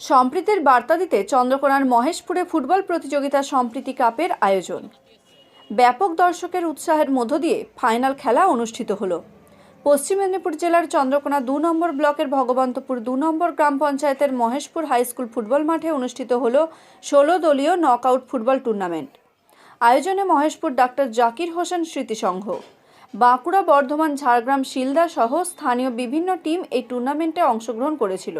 সম্প্রীতির বার্তা দিতে চন্দ্রকোনার মহেশপুরে ফুটবল প্রতিযোগিতা সম্প্রীতি কাপের আয়োজন। ব্যাপক দর্শকের উৎসাহের মধ্য দিয়ে ফাইনাল খেলা অনুষ্ঠিত হলো। পশ্চিম মেদিনীপুর জেলার চন্দ্রকোনা দু নম্বর ব্লকের ভগবন্তপুর দু নম্বর গ্রাম পঞ্চায়েতের মহেশপুর হাই স্কুল ফুটবল মাঠে অনুষ্ঠিত হলো ষোলো দলীয় নকআউট ফুটবল টুর্নামেন্ট। আয়োজনে মহেশপুর ডাক্তার জাকির হোসেন স্মৃতি সংঘ বাঁকুড়া বর্ধমান ঝাড়গ্রাম শিলদা সহ স্থানীয় বিভিন্ন টিম এই টুর্নামেন্টে অংশগ্রহণ করেছিল।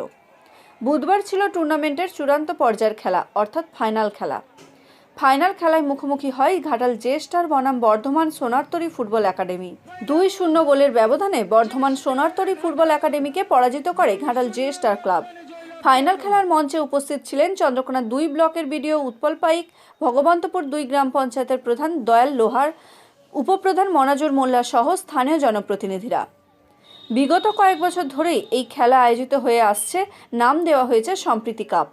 বুধবার ছিল টুর্নামেন্টের চূড়ান্ত পর্যায়ের খেলা, অর্থাৎ ফাইনাল খেলা। ফাইনাল খেলায় মুখোমুখি হয় ঘাটাল জে স্টার বনাম বর্ধমান সোনারতরী ফুটবল একাডেমি। দুই শূন্য গোলের ব্যবধানে বর্ধমান সোনারতরী ফুটবল একাডেমিকে পরাজিত করে Ghatal J star club. Final খেলার মঞ্চে উপস্থিত ছিলেন চন্দ্রকোনা দুই ব্লকের বিডিও উৎপল পাইক, ভগবন্তপুর দুই গ্রাম পঞ্চায়েতের প্রধান দয়াল লোহার, উপপ্রধান মনাজুর মোল্লা সহ স্থানীয় জনপ্রতিনিধিরা। বিগত কয়েক বছর ধরেই এই খেলা আয়োজিত হয়ে আসছে, নাম দেওয়া হয়েছে সম্প্রীতি কাপ।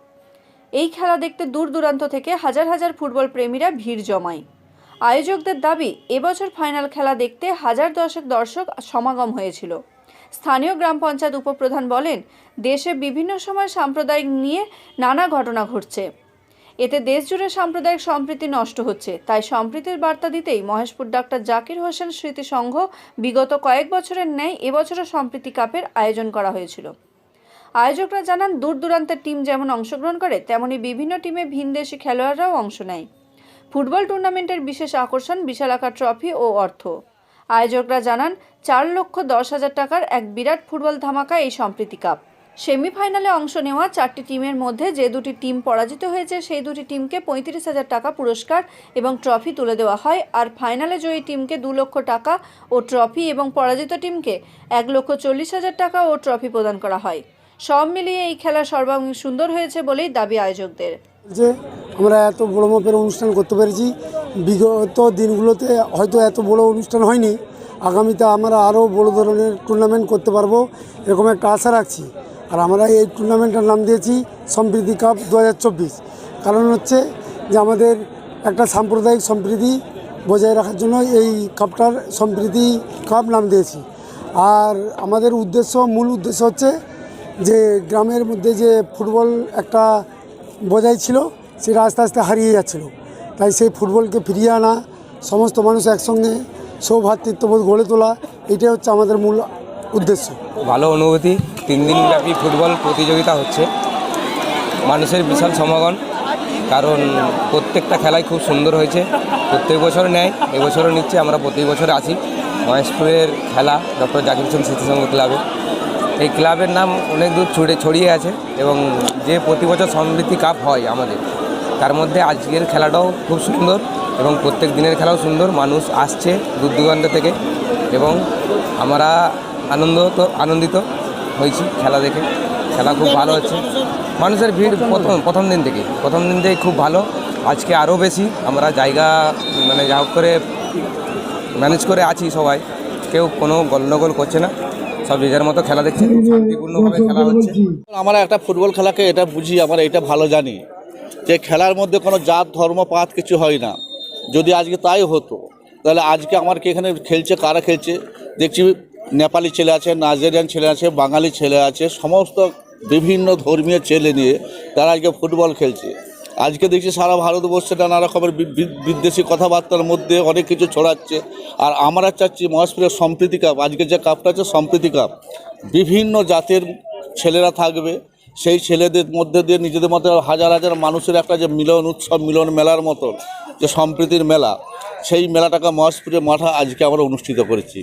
এই খেলা দেখতে দূর দূরান্ত থেকে হাজার হাজার ফুটবল প্রেমীরা ভিড় জমায়। আয়োজকদের দাবি, এবছর ফাইনাল খেলা দেখতে হাজার দশেক দর্শক সমাগম হয়েছিল। স্থানীয় গ্রাম পঞ্চায়েত উপপ্রধান বলেন, দেশে বিভিন্ন সময় সাম্প্রদায়িক নিয়ে নানা ঘটনা ঘটছে। এতে দেশজুড়ে সাম্প্রদায়িক সম্প্রীতি নষ্ট হচ্ছে। তাই সম্প্রীতির বার্তা দিতেই মহেশপুর ডাক্তার জাকির হোসেন স্মৃতি সংঘ বিগত কয়েক বছরের ন্যায় এবছরও সম্প্রীতি কাপের আয়োজন করা হয়েছিল। আয়োজকরা জানান, দূর দূরান্তের টিম যেমন অংশগ্রহণ করে, তেমনি বিভিন্ন টিমে ভিনদেশি খেলোয়াড়রাও অংশ নেয়। ফুটবল টুর্নামেন্টের বিশেষ আকর্ষণ বিশালাকার ট্রফি ও অর্থ। আয়োজকরা জানান, চার লক্ষ দশ হাজার টাকার এক বিরাট ফুটবল ধামাকা এই সম্প্রীতি কাপ। সেমিফাইনালে অংশ নেওয়া চারটি টিমের মধ্যে যে দুটি টিম পরাজিত হয়েছে, সেই দুটি টিমকে পঁয়ত্রিশ হাজার টাকা পুরস্কার এবং ট্রফি তুলে দেওয়া হয়। আর ফাইনালে জয়ী টিমকে দু লক্ষ টাকা ও ট্রফি এবং পরাজিত টিমকে এক লক্ষ চল্লিশ হাজার টাকা ও ট্রফি প্রদান করা হয়। সব মিলিয়ে এই খেলা সর্বাঙ্গীন সুন্দর হয়েছে বলেই দাবি আয়োজকদের। যে আমরা এত বড় মাপের অনুষ্ঠান করতে পেরেছি। বিগত দিনগুলোতে হয়তো এত বড় অনুষ্ঠান হয়নি। আগামীতে আমরা আরও বড় ধরনের টুর্নামেন্ট করতে পারব, এরকম একটা আশা রাখছি। আর আমরা এই টুর্নামেন্টের নাম দিয়েছি সম্প্রীতি কাপ দু হাজার চব্বিশ। কারণ হচ্ছে যে আমাদের একটা সাম্প্রদায়িক সম্প্রীতি বজায় রাখার জন্য এই কাপটার সম্প্রীতি কাপ নাম দিয়েছি। আর আমাদের উদ্দেশ্য, মূল উদ্দেশ্য হচ্ছে যে গ্রামের মধ্যে যে ফুটবল একটা বজায় ছিল, সেটা আস্তে আস্তে হারিয়ে যাচ্ছিল। তাই সেই ফুটবলকে ফিরিয়ে আনা, সমস্ত মানুষ একসঙ্গে সৌভ্রাতৃত্ববোধ গড়ে তোলা, এটাই হচ্ছে আমাদের মূল উদ্দেশ্য। ভালো অনুভূতি, তিন দিন ব্যাপী ফুটবল প্রতিযোগিতা হচ্ছে। মানুষের বিশাল সমাগম, কারণ প্রত্যেকটা খেলাই খুব সুন্দর হয়েছে। প্রত্যেক বছর নেয়, এবছরও নিচ্ছে, আমরা প্রত্যেক বছর আছি। মহেশপুরের খেলা ডক্টর জাকির হোসেন স্মৃতিসংঘ ক্লাবে। এই ক্লাবের নাম অনেক দূর ছড়ে, ছড়িয়ে আছে এবং যে প্রতি বছর সমৃদ্ধি কাপ হয় আমাদের, তার মধ্যে আজকের খেলাটাও খুব সুন্দর এবং প্রত্যেক দিনের খেলাও সুন্দর। মানুষ আসছে দূর দূরান্ত থেকে এবং আমরা আনন্দ তো, আনন্দিত হয়েছি খেলা দেখে। খেলা খুব ভালো হচ্ছে। মানুষের ভিড় প্রথম প্রথম দিন থেকে। প্রথম দিন থেকে খুব ভালো। আজকে আরও বেশি। আমরা জায়গা মানে যা হোক করে ম্যানেজ করে আছি সবাই। কেউ কোনো গণ্ডগোল করছে না। সব নিজের মতো খেলা দেখছে। শান্তিপূর্ণভাবে খেলা হচ্ছে। আমরা একটা ফুটবল খেলাকে এটা বুঝি, আমরা এটা ভালো জানি যে খেলার মধ্যে কোনো জাত, ধর্ম, পাত কিছু হয় না। যদি আজকে তাই হতো, তাহলে আজকে আমার কি এখানে খেলছে, কারা খেলছে? দেখছি নেপালি ছেলে আছে, নাইজেরিয়ান ছেলে আছে, বাঙালি ছেলে আছে, সমস্ত বিভিন্ন ধর্মীয় ছেলে নিয়ে তারা আজকে ফুটবল খেলছে। আজকে দেখছি সারা ভারতবর্ষে নানা রকমের বিদেশি কথাবার্তার মধ্যে অনেক কিছু ছড়াচ্ছে। আর আমরা চাচ্ছি মহাস্প্রিয় সম্প্রীতি কাপ, আজকে যে কাপটা আছে সম্প্রীতি কাপ, বিভিন্ন জাতের ছেলেরা থাকবে। সেই ছেলেদের মধ্যে দিয়ে নিজেদের মধ্যে হাজার হাজার মানুষের একটা যে মিলন উৎসব, মিলন মেলার মতন যে সম্প্রীতির মেলা, সেই মেলাটাকে মহাস্পুরের মাঠা আজকে আমরা অনুষ্ঠিত করেছি।